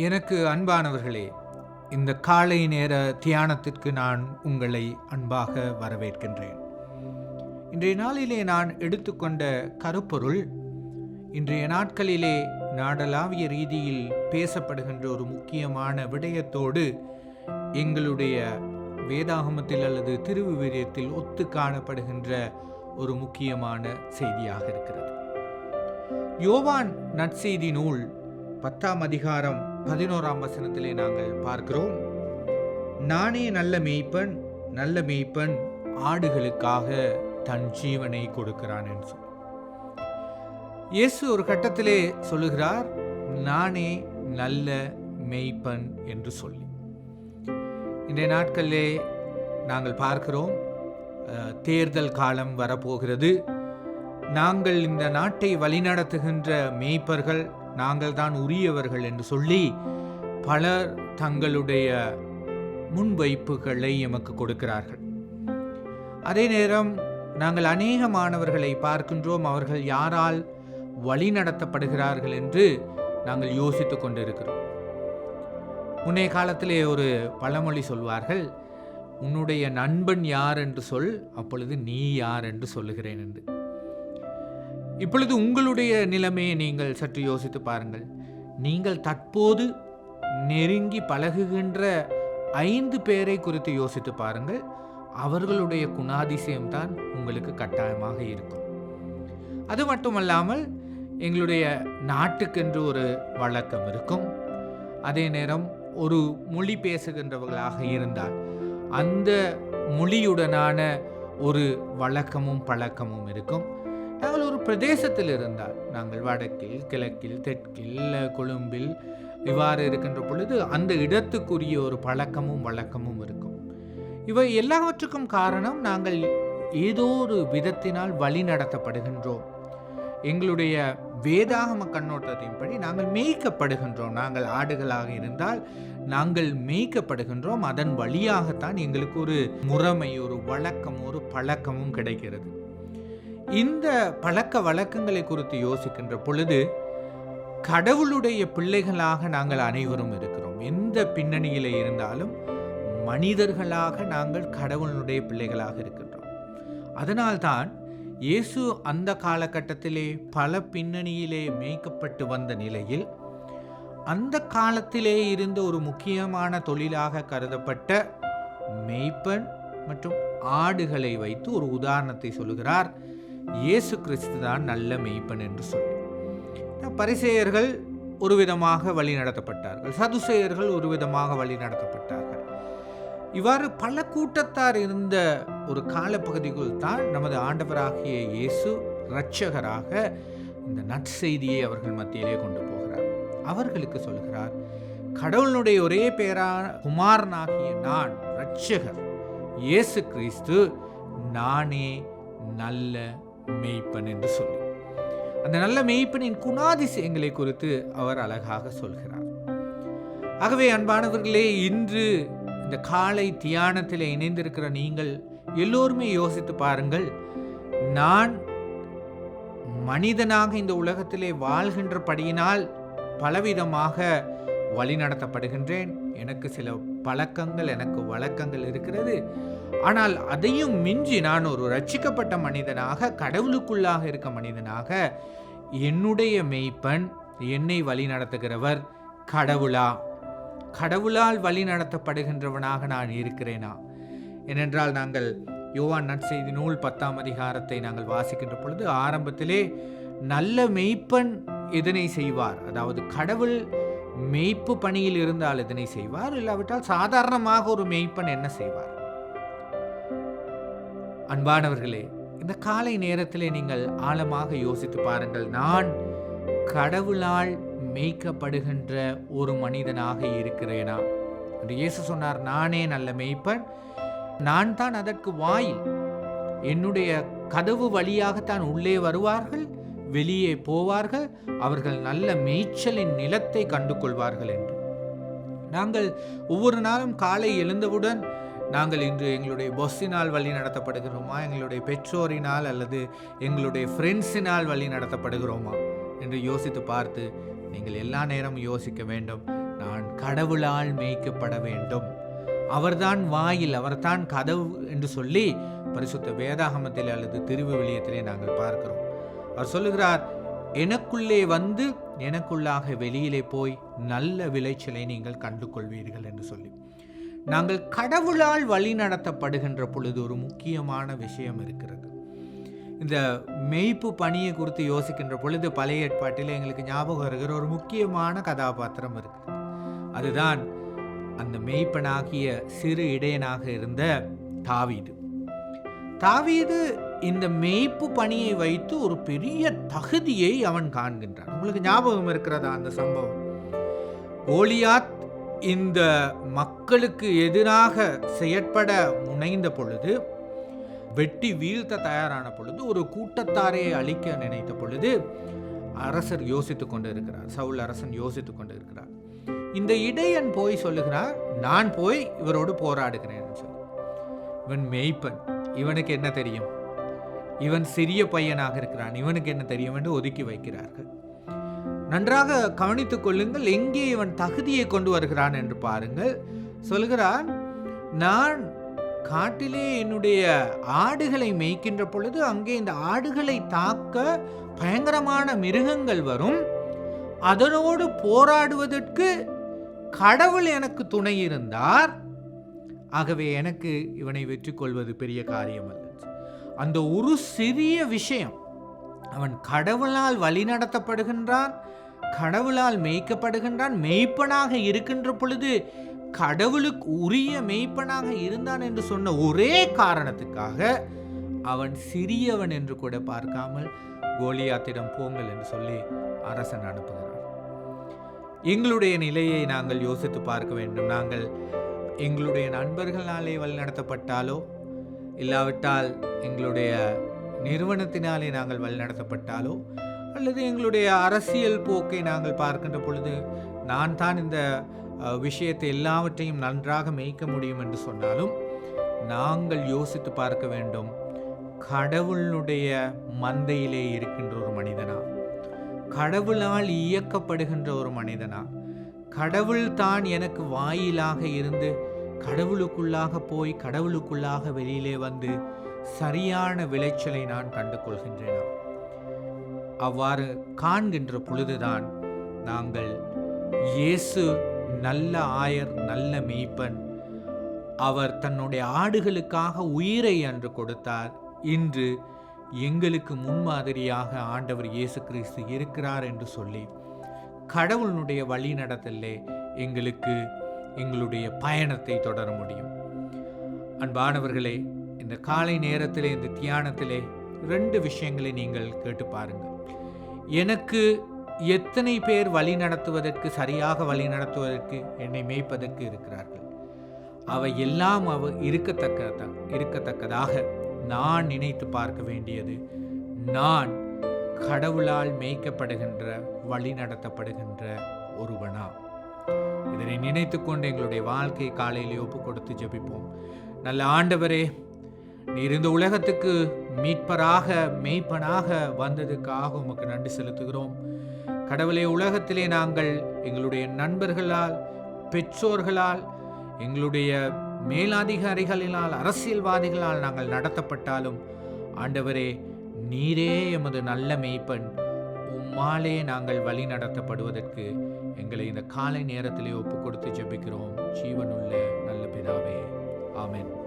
எனக்கு அன்பானவர்களே இந்த காலை நேர தியானத்திற்கு நான் உங்களை அன்பாக வரவேற்கின்றேன். இன்றைய நாளிலே நான் எடுத்துக்கொண்ட கருப்பொருள் இன்றைய நாட்களிலே நாடளாவிய ரீதியில் பேசப்படுகின்ற ஒரு முக்கியமான விடயத்தோடு எங்களுடைய வேதாகமத்தில் அல்லது திருவிவிரியத்தில் ஒத்து காணப்படுகின்ற ஒரு முக்கியமான செய்தியாக இருக்கிறது. யோவான் நற்செய்தி நூல் பத்தாம் அதிகாரம் பதினோராம் வசனத்திலே நாங்கள் பார்க்கிறோம். நானே நல்ல மேய்ப்பன் நல்ல மேய்ப்பன் ஆடுகளுக்காக தன் ஜீவனை கொடுக்கிறான் என்று சொல்லி இயேசு ஒரு கட்டத்திலே சொல்லுகிறார் நானே நல்ல மேய்ப்பன் என்று சொல்லி. இன்றைய நாட்களிலே நாங்கள் பார்க்கிறோம் தேர்தல் காலம் வரப்போகிறது. நாங்கள் இந்த நாட்டை வழிநடத்துகின்ற மேய்ப்பர்கள் நாங்கள் தான் உரியவர்கள் என்று சொல்லி பலர் தங்களுடைய முன்வைப்புகளை எமக்கு கொடுக்கிறார்கள். அதே நேரம் நாங்கள் அநேக மாணவர்களை பார்க்கின்றோம். அவர்கள் யாரால் வழிநடத்தப்படுகிறார்கள் என்று நாங்கள் யோசித்துக் கொண்டிருக்கிறோம். முன்னைய காலத்திலே ஒரு பழமொழி சொல்வார்கள் உன்னுடைய நண்பன் யார் என்று சொல் அப்பொழுது நீ யார் என்று சொல்லுகிறேன் என்று. இப்பொழுது உங்களுடைய நிலைமையை நீங்கள் சற்று யோசித்து பாருங்கள். நீங்கள் தற்போது நெருங்கி பழகுகின்ற ஐந்து பேரை குறித்து யோசித்து பாருங்கள். அவர்களுடைய குணாதிசயம்தான் உங்களுக்கு கட்டாயமாக இருக்கும். அது மட்டுமல்லாமல் எங்களுடைய நாட்டுக்கென்று ஒரு வழக்கம் இருக்கும். அதே நேரம் ஒரு மொழி பேசுகின்றவர்களாக இருந்தால் அந்த மொழியுடனான ஒரு வழக்கமும் பழக்கமும் இருக்கும். நாங்கள் ஒரு பிரதேசத்தில் இருந்தால் நாங்கள் வடக்கில் கிழக்கில் தெற்கில் கொழும்பில் இவ்வாறு இருக்கின்ற பொழுது அந்த இடத்துக்குரிய ஒரு பழக்கமும் வழக்கமும் இருக்கும். இவை எல்லாவற்றுக்கும் காரணம் நாங்கள் ஏதோ ஒரு விதத்தினால் வழி நடத்தப்படுகின்றோம். எங்களுடைய வேதாகம கண்ணோட்டத்தின்படி நாங்கள் மேய்க்கப்படுகின்றோம். நாங்கள் ஆடுகளாக இருந்தால் நாங்கள் மேய்க்கப்படுகின்றோம். அதன் வழியாகத்தான் எங்களுக்கு ஒரு முறைமை ஒரு வழக்கம் ஒரு பழக்கமும் கிடைக்கிறது. இந்த பழக்க வழக்கங்களை குறித்து யோசிக்கின்ற பொழுது கடவுளுடைய பிள்ளைகளாக நாங்கள் அனைவரும் இருக்கிறோம். எந்த பின்னணியில் இருந்தாலும் மனிதர்களாக நாங்கள் கடவுளுடைய பிள்ளைகளாக இருக்கின்றோம். அதனால்தான் இயேசு அந்த காலகட்டத்திலே பல பின்னணியிலே மேய்க்கப்பட்டு வந்த நிலையில் அந்த காலத்திலே இருந்த ஒரு முக்கியமான தொழிலாக கருதப்பட்ட மெய்ப்பன் மற்றும் ஆடுகளை வைத்து ஒரு உதாரணத்தை சொல்லுகிறார். இயேசு கிறிஸ்து தான் நல்ல மெய்ப்பன் என்று சொல்லி. பரிசேயர்கள் ஒரு விதமாக வழி நடத்தப்பட்டார்கள். சதுசேயர்கள் ஒரு விதமாக வழி நடத்தப்பட்டார்கள். இவ்வாறு பல கூட்டத்தார் இருந்த ஒரு காலப்பகுதிக்குள் தான் நமது ஆண்டவராகிய இயேசு இரட்சகராக இந்த நற்செய்தியை அவர்கள் மத்தியிலே கொண்டு போகிறார். அவர்களுக்கு சொல்கிறார் கடவுளுடைய ஒரே பெயரான குமாரனாகிய நான் இரட்சகர் இயேசு கிறிஸ்து நானே நல்ல மெய்ப்பன் என்று சொல்லி. அந்த நல்ல மெய்ப்பனின் குணாதிசயங்களை குறித்து அவர் அழகாக சொல்கிறார். ஆகவே அன்பானவர்களே இன்று இந்த காலை தியானத்தில் இணைந்திருக்கிற நீங்கள் எல்லோருமே யோசித்து பாருங்கள் நான் மனிதனாக இந்த உலகத்திலே வாழ்கின்றபடியினால் பலவிதமாக வழிநடத்தப்படுகின்றேன் எனக்கு சில பழக்கங்கள் எனக்கு வழக்கங்கள் இருக்கிறது. ஆனால் அதையும் மிஞ்சி நான் ஒரு ரட்சிக்கப்பட்ட மனிதனாக கடவுளுக்குள்ளாக இருக்க மனிதனாக என்னுடைய மெய்ப்பன் என்னை வழி நடத்துகிறவர் கடவுளா? கடவுளால் வழி நடத்தப்படுகின்றவனாக நான் இருக்கிறேனா? ஏனென்றால் நாங்கள் யோவான் நற்செய்தி நூல் பத்தாம் அதிகாரத்தை நாங்கள் வாசிக்கின்ற பொழுது ஆரம்பத்திலே நல்ல மெய்ப்பன் இதனை செய்வார்? அதாவது கடவுள் மெய்ப்பு பணியில் இருந்தால் இதனை செய்வார்? இல்லாவிட்டால் சாதாரணமாக ஒரு மெய்ப்பன் என்ன செய்வார்? அன்பானவர்களே இந்த காலை நேரத்திலே நீங்கள் ஆழமாக யோசித்து பாருங்கள். நான் கடவுளால் மேய்க்கப்படுகின்ற ஒரு மனிதனாக இருக்கிறேனா? என்று இயேசு சொன்னார் நானே நல்ல மெய்ப்பன். நான் தான் அதற்கு வாயில். என்னுடைய கதவு வழியாகத்தான் உள்ளே வருவார்கள். வெளியே போவார்கள் அவர்கள் நல்ல மேய்ச்சலின் நிலத்தை கண்டு கொள்வார்கள் என்று. நாங்கள் ஒவ்வொரு நாளும் காலை எழுந்தவுடன் நாங்கள் இன்று எங்களுடைய பொஸ்ஸினால் வழி நடத்தப்படுகிறோமா எங்களுடைய பெற்றோரினால் அல்லது எங்களுடைய ஃப்ரெண்ட்ஸினால் வழி நடத்தப்படுகிறோமா என்று யோசித்து பார்த்து நீங்கள் எல்லா நேரமும் யோசிக்க வேண்டும். நான் கடவுளால் மேய்க்கப்பட வேண்டும். அவர்தான் வாயில் அவர்தான் கதவு என்று சொல்லி பரிசுத்த வேதாகமத்தில் அல்லது திருவிவிலியத்திலே நாங்கள் பார்க்கிறோம். அவர் சொல்லுகிறார் எனக்குள்ளே வந்து எனக்குள்ளாக வெளியிலே போய் நல்ல விளைச்சலை நீங்கள் கண்டு கொள்வீர்கள் என்று சொல்லி. நாங்கள் கடவுளால் வழி நடத்தப்படுகின்ற பொழுது ஒரு முக்கியமான விஷயம் இருக்கிறது. இந்த மெய்ப்பு பணியை குறித்து யோசிக்கின்ற பொழுது பழைய ஏற்பாட்டில் எங்களுக்கு ஞாபகம் வருகிற ஒரு முக்கியமான கதாபாத்திரம் இருக்குது. அதுதான் அந்த மெய்ப்பனாகிய சிறு இடையனாக இருந்த தாவீது. தாவீது இந்த மெய்ப்பு பணியை வைத்து ஒரு பெரிய தகுதியை அவன் காண்கின்றான். உங்களுக்கு ஞாபகம் இருக்கிறதா அந்த சம்பவம்? கோலியாத் இந்த மக்களுக்கு எதிராக செயற்பட முனைந்த பொழுது வெட்டி வீழ்த்த தயாரான பொழுது ஒரு கூட்டத்தாரை அழிக்க நினைத்த பொழுது அரசர் யோசித்துக் கொண்டு இருக்கிறார் சவுல் அரசன் யோசித்துக் கொண்டு இருக்கிறார் இந்த இடையன் போய் சொல்லுகிறார் நான் போய் இவரோடு போராடுகிறேன் சொல்லி. இவன் மெய்ப்பன். இவனுக்கு என்ன தெரியும்? இவன் சிறிய பையனாக இருக்கிறான். இவனுக்கு என்ன தெரியும் என்று ஒதுக்கி வைக்கிறார்கள். நன்றாக கவனித்துக் கொள்ளுங்கள் எங்கே இவன் தகுதியை கொண்டு வருகிறான் என்று பாருங்கள். சொல்கிறான் நான் காட்டிலே என்னுடைய ஆடுகளை மேய்க்கின்ற பொழுது அங்கே இந்த ஆடுகளை தாக்க பயங்கரமான மிருகங்கள் வரும். அதனோடு போராடுவதற்கு கடவுள் எனக்கு துணை இருந்தார். ஆகவே எனக்கு இவனை வெற்றி கொள்வது பெரிய காரியம் அந்த ஒரு சிறிய விஷயம். அவன் கடவுளால் வழிநடத்தப்படுகின்றான் கடவுளால் மேய்க்கப்படுகின்றான் மெய்ப்பனாக இருக்கின்ற பொழுது கடவுளுக்கு உரிய மெய்ப்பனாக இருந்தான் என்று சொன்ன ஒரே காரணத்துக்காக அவன் சிறியவன் என்று கூட பார்க்காமல் கோலியாத்திடம் போங்கள் என்று சொல்லி அரசன் அனுப்புகிறான். எங்களுடைய நிலையை நாங்கள் யோசித்து பார்க்க வேண்டும். நாங்கள் எங்களுடைய நண்பர்களாலே வழிநடத்தப்பட்டாலோ இல்லாவிட்டால் எங்களுடைய நிறுவனத்தினாலே நாங்கள் வழிநடத்தப்பட்டாலோ அல்லது எங்களுடைய அரசியல் போக்கை நாங்கள் பார்க்கின்ற பொழுது நான் தான் இந்த விஷயத்தை எல்லாவற்றையும் நன்றாக மேய்க்க முடியும் என்று சொன்னாலும் நாங்கள் யோசித்து பார்க்க வேண்டும். கடவுளுடைய மந்தையிலே இருக்கின்ற ஒரு மனிதனா? கடவுளால் இயக்கப்படுகின்ற ஒரு மனிதனா? கடவுள் தான் எனக்கு வாயிலாக இருந்து கடவுளுக்குள்ளாக போய் கடவுளுக்குள்ளாக வெளியிலே வந்து சரியான விளைச்சலை நான் கண்டு கொள்கின்றேன் அவ்வாறு காண்கின்ற பொழுதுதான் நாங்கள் இயேசு நல்ல ஆயர் நல்ல மெய்ப்பன் அவர் தன்னுடைய ஆடுகளுக்காக உயிரை அன்று கொடுத்தார். இன்று எங்களுக்கு முன்மாதிரியாக ஆண்டவர் இயேசு கிறிஸ்து இருக்கிறார் என்று சொல்லி கடவுளுடைய வழி நடத்தலே எங்களுக்கு எங்களுடைய பயணத்தை தொடர முடியும். அன்பானவர்களே இந்த காலை நேரத்திலே இந்த தியானத்திலே ரெண்டு விஷயங்களை நீங்கள் கேட்டு பாருங்கள். எனக்கு எத்தனை பேர் வழி நடத்துவதற்கு சரியாக வழி நடத்துவதற்கு என்னை மேய்ப்பதற்கு இருக்கிறார்கள்? அவை எல்லாம் அவ இருக்கத்தக்கதாக இருக்கத்தக்கதாக நான் நினைத்து பார்க்க வேண்டியது நான் கடவுளால் மேய்க்கப்படுகின்ற வழி நடத்தப்படுகின்ற ஒருவனா? இதனை நினைத்துக்கொண்டு எங்களுடைய வாழ்க்கை காலையில் ஒப்பு கொடுத்து ஜெபிப்போம். நல்ல ஆண்டவரே நீர் இந்த உலகத்துக்கு மீட்பராக மெய்ப்பனாக வந்ததுக்காக உமக்கு நன்றி செலுத்துகிறோம். கடவுளே உலகத்திலே நாங்கள் எங்களுடைய நண்பர்களால் பெற்றோர்களால் எங்களுடைய மேலதிகாரிகளினால் அரசியல்வாதிகளால் நாங்கள் நடத்தப்பட்டாலும் ஆண்டவரே நீரே எமது நல்ல மெய்ப்பன் உம்மாலே நாங்கள் வழி நடத்தப்படுவதற்கு எங்களை இந்த காலை நேரத்திலே ஒப்பு கொடுத்து ஜெபிக்கிறோம். ஜீவனுள்ள நல்ல பிதாவே. ஆமேன்.